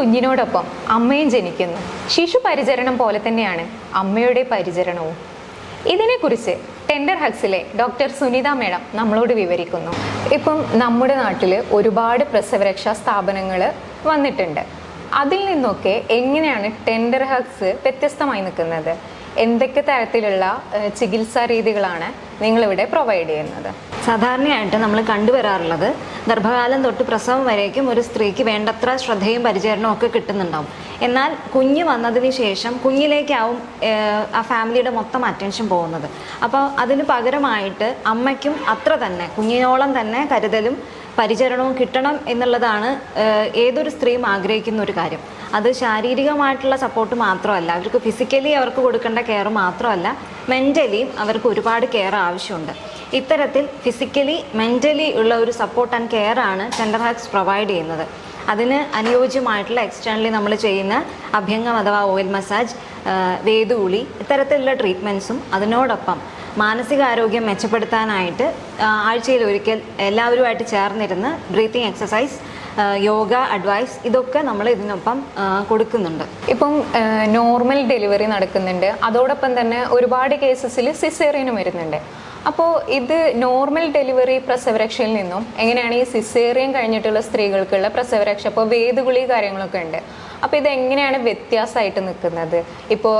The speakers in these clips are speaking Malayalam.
കുഞ്ഞിനോടൊപ്പം അമ്മയും ജനിക്കുന്നു. ശിശു പരിചരണം പോലെ തന്നെയാണ് അമ്മയുടെ പരിചരണവും. ഇതിനെക്കുറിച്ച് ടെൻഡർ ഹക്സിലെ ഡോക്ടർ സുനിത മേഡം നമ്മളോട് വിവരിക്കുന്നു. ഇപ്പം നമ്മുടെ നാട്ടിൽ ഒരുപാട് പ്രസവരക്ഷാ സ്ഥാപനങ്ങൾ വന്നിട്ടുണ്ട്. അതിൽ നിന്നൊക്കെ എങ്ങനെയാണ് ടെൻഡർ ഹക്സ് വ്യത്യസ്തമായി നിൽക്കുന്നത്? എന്തൊക്കെ തരത്തിലുള്ള ചികിത്സാ രീതികളാണ് നിങ്ങളിവിടെ പ്രൊവൈഡ് ചെയ്യുന്നത്? സാധാരണയായിട്ട് നമ്മൾ കണ്ടുവരാറുള്ളത് ഗർഭകാലം തൊട്ട് പ്രസവം വരേക്കും ഒരു സ്ത്രീക്ക് വേണ്ടത്ര ശ്രദ്ധയും പരിചരണവും ഒക്കെ കിട്ടുന്നുണ്ടാവും. എന്നാൽ കുഞ്ഞ് വന്നതിന് ശേഷം കുഞ്ഞിലേക്കാവും ആ ഫാമിലിയുടെ മൊത്തം അറ്റൻഷൻ പോകുന്നത്. അപ്പോൾ അതിന് പകരമായിട്ട് അമ്മയ്ക്കും അത്ര തന്നെ കുഞ്ഞിനോളം തന്നെ കരുതലും പരിചരണവും കിട്ടണം എന്നുള്ളതാണ് ഏതൊരു സ്ത്രീയും ആഗ്രഹിക്കുന്ന ഒരു കാര്യം. അത് ശാരീരികമായിട്ടുള്ള സപ്പോർട്ട് മാത്രമല്ല അവർക്ക് ഫിസിക്കലി അവർക്ക് കൊടുക്കേണ്ട കെയർ മാത്രമല്ല മെന്റലിയും അവർക്ക് ഒരുപാട് കെയർ ആവശ്യമുണ്ട്. ഇത്തരത്തിൽ ഫിസിക്കലി മെന്റലി ഉള്ള ഒരു സപ്പോർട്ട് ആൻഡ് കെയർ ആണ് ടെൻഡർ ഹാക്സ് പ്രൊവൈഡ് ചെയ്യുന്നത്. അതിന് അനുയോജ്യമായിട്ടുള്ള എക്സ്റ്റേണലി നമ്മൾ ചെയ്യുന്ന അഭ്യംഗം അഥവാ ഓയിൽ മസാജ് വേദുളി ഇത്തരത്തിലുള്ള ട്രീറ്റ്മെന്റ്സും അതിനോടൊപ്പം മാനസികാരോഗ്യം മെച്ചപ്പെടുത്താനായിട്ട് ആഴ്ചയിൽ ഒരിക്കൽ എല്ലാവരുമായിട്ട് ചേർന്നിരുന്ന് ബ്രീത്തിങ് എക്സസൈസ് യോഗ അഡ്വൈസ് ഇതൊക്കെ നമ്മൾ ഇതിനൊപ്പം കൊടുക്കുന്നുണ്ട്. ഇപ്പം നോർമൽ ഡെലിവറി നടക്കുന്നുണ്ട്. അതോടൊപ്പം തന്നെ ഒരുപാട് കേസസിൽ സിസേറിയനും വരുന്നുണ്ട്. അപ്പോൾ ഇത് നോർമൽ ഡെലിവറി പ്രസവരക്ഷയിൽ നിന്നും എങ്ങനെയാണ് ഈ സിസേറിയൻ കഴിഞ്ഞിട്ടുള്ള സ്ത്രീകൾക്കുള്ള പ്രസവരക്ഷ? ഇപ്പോൾ വേദഗുളി കാര്യങ്ങളൊക്കെ ഉണ്ട്. അപ്പോൾ ഇത് എങ്ങനെയാണ് വ്യത്യാസമായിട്ട് നിൽക്കുന്നത്? ഇപ്പോൾ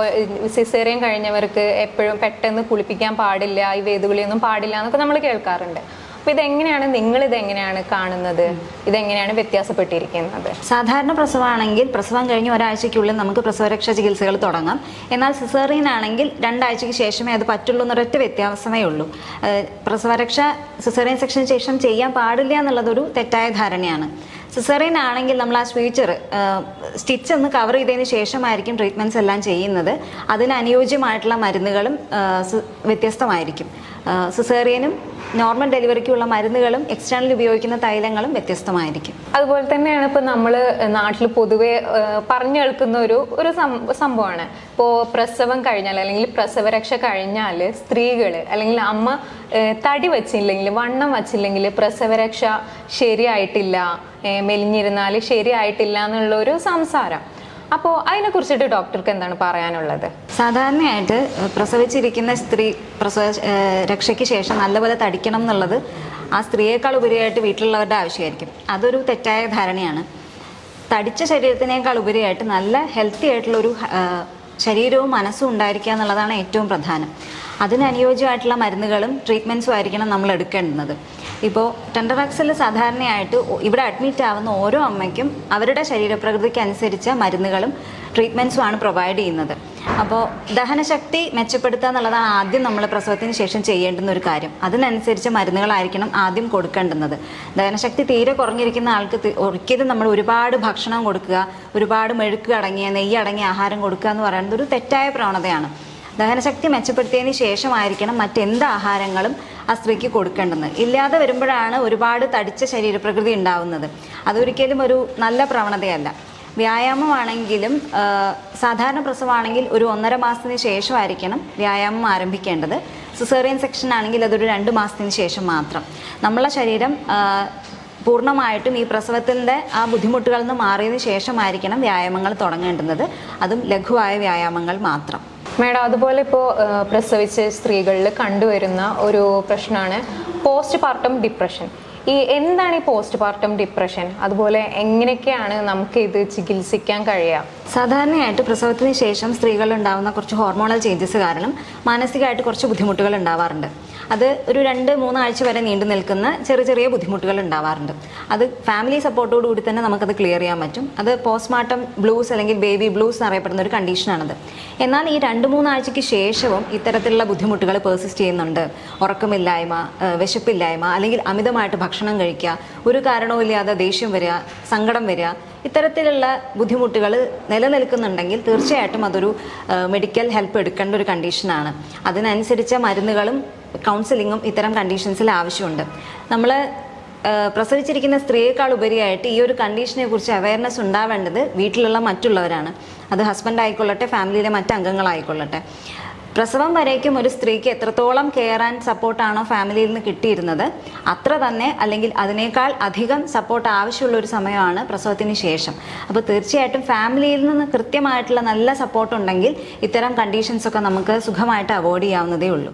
സിസേറിയൻ കഴിഞ്ഞവർക്ക് എപ്പോഴും പെട്ടെന്ന് കുളിപ്പിക്കാൻ പാടില്ല ഈ വേദഗുളിയൊന്നും പാടില്ല എന്നൊക്കെ നമ്മൾ കേൾക്കാറുണ്ട്. അപ്പോൾ ഇതെങ്ങനെയാണ് നിങ്ങൾ ഇതെങ്ങനെയാണ് കാണുന്നത്? ഇതെങ്ങനെയാണ് വ്യത്യാസപ്പെട്ടിരിക്കുന്നത്? സാധാരണ പ്രസവമാണെങ്കിൽ പ്രസവം കഴിഞ്ഞ് ഒരാഴ്ചക്കുള്ളിൽ നമുക്ക് പ്രസവരക്ഷാ ചികിത്സകൾ തുടങ്ങാം. എന്നാൽ സിസേറിയൻ ആണെങ്കിൽ രണ്ടാഴ്ചയ്ക്ക് ശേഷമേ അത് പറ്റുള്ളൂ എന്നൊരൊറ്റ വ്യത്യാസമേ ഉള്ളൂ. പ്രസവരക്ഷ സിസേറിയൻ സെക്ഷന് ശേഷം ചെയ്യാൻ പാടില്ല എന്നുള്ളതൊരു തെറ്റായ ധാരണയാണ്. സിസേറിയൻ ആണെങ്കിൽ നമ്മൾ ആ സ്വീച്ചർ സ്റ്റിച്ച് ഒന്ന് കവർ ചെയ്തതിന് ശേഷമായിരിക്കും ട്രീറ്റ്മെന്റ്സ് എല്ലാം ചെയ്യുന്നത്. അതിന് അനുയോജ്യമായിട്ടുള്ള മരുന്നുകളും വ്യത്യസ്തമായിരിക്കും. സിസേറിയനും നോർമൽ ഡെലിവറിക്കുള്ള മരുന്നുകളും എക്സ്റ്റേണൽ ഉപയോഗിക്കുന്ന തൈലങ്ങളും വ്യത്യസ്തമായിരിക്കും. അതുപോലെ തന്നെയാണ് ഇപ്പൊ നമ്മൾ നാട്ടിൽ പൊതുവെ പറഞ്ഞു കേൾക്കുന്ന ഒരു ഒരു സംഭവമാണ്. ഇപ്പോൾ പ്രസവം കഴിഞ്ഞാൽ അല്ലെങ്കിൽ പ്രസവരക്ഷ കഴിഞ്ഞാൽ സ്ത്രീകൾ അല്ലെങ്കിൽ അമ്മ തടി വച്ചില്ലെങ്കിൽ വണ്ണം വച്ചില്ലെങ്കിൽ പ്രസവരക്ഷ ശരിയായിട്ടില്ല. മെലിഞ്ഞിരുന്നാൽ ശരിയായിട്ടില്ല എന്നുള്ള ഒരു സംസാരം. അപ്പോൾ അതിനെ കുറിച്ചിട്ട് ഡോക്ടർക്ക് എന്താണ് പറയാനുള്ളത്? സാധാരണയായിട്ട് പ്രസവിച്ചിരിക്കുന്ന സ്ത്രീ പ്രസവ രക്ഷയ്ക്ക് ശേഷം നല്ലപോലെ തടിക്കണം എന്നുള്ളത് ആ സ്ത്രീയേക്കാൾ ഉപരിയായിട്ട് വീട്ടിലുള്ളവരുടെ ആവശ്യമായിരിക്കും. അതൊരു തെറ്റായ ധാരണയാണ്. തടിച്ച ശരീരത്തിനേക്കാൾ ഉപരിയായിട്ട് നല്ല ഹെൽത്തി ആയിട്ടുള്ള ഒരു ശരീരവും മനസ്സും ഉണ്ടായിരിക്കുക എന്നുള്ളതാണ് ഏറ്റവും പ്രധാനം. അതിന് അനുയോജ്യമായിട്ടുള്ള മരുന്നുകളും ട്രീറ്റ്മെന്റ്സും ആയിരിക്കണം നമ്മൾ എടുക്കേണ്ടത്. ഇപ്പോൾ ടെൻഡറാക്സിൽ സാധാരണയായിട്ട് ഇവിടെ അഡ്മിറ്റ് ആവുന്ന ഓരോ അമ്മയ്ക്കും അവരുടെ ശരീരപ്രകൃതിക്ക് അനുസരിച്ച മരുന്നുകളും ട്രീറ്റ്മെന്റ്സും ആണ് പ്രൊവൈഡ് ചെയ്യുന്നത്. അപ്പോൾ ദഹനശക്തി മെച്ചപ്പെടുത്തുക എന്നുള്ളതാണ് ആദ്യം നമ്മൾ പ്രസവത്തിന് ശേഷം ചെയ്യേണ്ടുന്ന ഒരു കാര്യം. അതിനനുസരിച്ച് മരുന്നുകളായിരിക്കണം ആദ്യം കൊടുക്കേണ്ടുന്നത്. ദഹനശക്തി തീരെ കുറഞ്ഞിരിക്കുന്ന ആൾക്ക് ഒരിക്കലും നമ്മൾ ഒരുപാട് ഭക്ഷണം കൊടുക്കുക ഒരുപാട് മെഴുക്ക് അടങ്ങിയ നെയ്യ് അടങ്ങിയ ആഹാരം കൊടുക്കുക എന്ന് പറയുന്നത് ഒരു തെറ്റായ പ്രവണതയാണ്. ദഹനശക്തി മെച്ചപ്പെടുത്തിയതിന് ശേഷമായിരിക്കണം മറ്റെന്ത് ആഹാരങ്ങളും ആ സ്ത്രീക്ക് കൊടുക്കേണ്ടത് ഇല്ലാതെ വരുമ്പോഴാണ് ഒരുപാട് തടിച്ച ശരീരപ്രകൃതി ഉണ്ടാവുന്നത്. അതൊരിക്കലും ഒരു നല്ല പ്രവണതയല്ല. വ്യായാമമാണെങ്കിലും സാധാരണ പ്രസവമാണെങ്കിൽ ഒരു ഒന്നര മാസത്തിന് ശേഷമായിരിക്കണം വ്യായാമം ആരംഭിക്കേണ്ടത്. സിസേറിയൻ സെക്ഷൻ ആണെങ്കിൽ അതൊരു രണ്ട് മാസത്തിന് ശേഷം മാത്രം. നമ്മളെ ശരീരം പൂർണമായിട്ടും ഈ പ്രസവത്തിന്റെ ആ ബുദ്ധിമുട്ടുകളിൽ നിന്ന് മാറിയതിന് ശേഷമായിരിക്കണം വ്യായാമങ്ങൾ തുടങ്ങേണ്ടുന്നത്. അതും ലഘുവായ വ്യായാമങ്ങൾ മാത്രം. മേഡം അതുപോലെ ഇപ്പോൾ പ്രസവിച്ച സ്ത്രീകളിൽ കണ്ടുവരുന്ന ഒരു പ്രശ്നമാണ് പോസ്റ്റ് പാർട്ടം ഡിപ്രഷൻ. ഈ എന്താണ് ഈ പോസ്റ്റ് പാർട്ടം ഡിപ്രഷൻ അതുപോലെ എങ്ങനെയൊക്കെയാണ് നമുക്ക് ഇത് ചികിത്സിക്കാൻ കഴിയുക? സാധാരണയായിട്ട് പ്രസവത്തിന് ശേഷം സ്ത്രീകളിൽ ഉണ്ടാകുന്ന കുറച്ച് ഹോർമോണൽ ചേഞ്ചസ് കാരണം മാനസികമായിട്ട് കുറച്ച് ബുദ്ധിമുട്ടുകൾ ഉണ്ടാവാറുണ്ട്. അത് ഒരു രണ്ട് മൂന്നാഴ്ച വരെ നീണ്ടു നിൽക്കുന്ന ചെറിയ ചെറിയ ബുദ്ധിമുട്ടുകൾ ഉണ്ടാവാറുണ്ട്. അത് ഫാമിലി സപ്പോർട്ടോട് കൂടി തന്നെ നമുക്കത് ക്ലിയർ ചെയ്യാൻ പറ്റും. അത് പോസ്റ്റ്മോർട്ടം ബ്ലൂസ് അല്ലെങ്കിൽ ബേബി ബ്ലൂസ് എന്നറിയപ്പെടുന്ന ഒരു കണ്ടീഷനാണത് എന്നാൽ ഈ രണ്ട് മൂന്നാഴ്ചയ്ക്ക് ശേഷവും ഇത്തരത്തിലുള്ള ബുദ്ധിമുട്ടുകൾ പേഴ്സിസ്റ്റ് ചെയ്യുന്നുണ്ട്. ഉറക്കമില്ലായ്മ വിശപ്പില്ലായ്മ അല്ലെങ്കിൽ അമിതമായിട്ട് ഭക്ഷണം കഴിക്കുക ഒരു കാരണവുമില്ലാതെ ദേഷ്യം വരിക സങ്കടം വരിക ഇത്തരത്തിലുള്ള ബുദ്ധിമുട്ടുകൾ നിലനിൽക്കുന്നുണ്ടെങ്കിൽ തീർച്ചയായിട്ടും അതൊരു മെഡിക്കൽ ഹെൽപ്പ് എടുക്കേണ്ട ഒരു കണ്ടീഷനാണ് അതിനനുസരിച്ച മരുന്നുകളും കൗൺസിലിങ്ങും ഇത്തരം കണ്ടീഷൻസിൽ ആവശ്യമുണ്ട്. നമ്മൾ പ്രസവിച്ചിരിക്കുന്ന സ്ത്രീയേക്കാൾ ഉപരിയായിട്ട് ഈ ഒരു കണ്ടീഷനെ കുറിച്ച് അവയർനെസ് ഉണ്ടാവേണ്ടത് വീട്ടിലുള്ള മറ്റുള്ളവരാണ്. അത് ഹസ്ബൻഡ് ആയിക്കൊള്ളട്ടെ ഫാമിലിയിലെ മറ്റ് അംഗങ്ങളായിക്കൊള്ളട്ടെ പ്രസവം വരേക്കും ഒരു സ്ത്രീക്ക് എത്രത്തോളം കെയർ ആൻഡ് സപ്പോർട്ടാണോ ഫാമിലിയിൽ നിന്ന് കിട്ടിയിരുന്നത് അത്ര തന്നെ അല്ലെങ്കിൽ അതിനേക്കാൾ അധികം സപ്പോർട്ട് ആവശ്യമുള്ള ഒരു സമയമാണ് പ്രസവത്തിന് ശേഷം. അപ്പോൾ തീർച്ചയായിട്ടും ഫാമിലിയിൽ നിന്ന് കൃത്യമായിട്ടുള്ള നല്ല സപ്പോർട്ട് ഉണ്ടെങ്കിൽ ഇത്തരം കണ്ടീഷൻസ് ഒക്കെ നമുക്ക് സുഖമായിട്ട് അവോയ്ഡ് ചെയ്യാവുന്നതേ ഉള്ളൂ.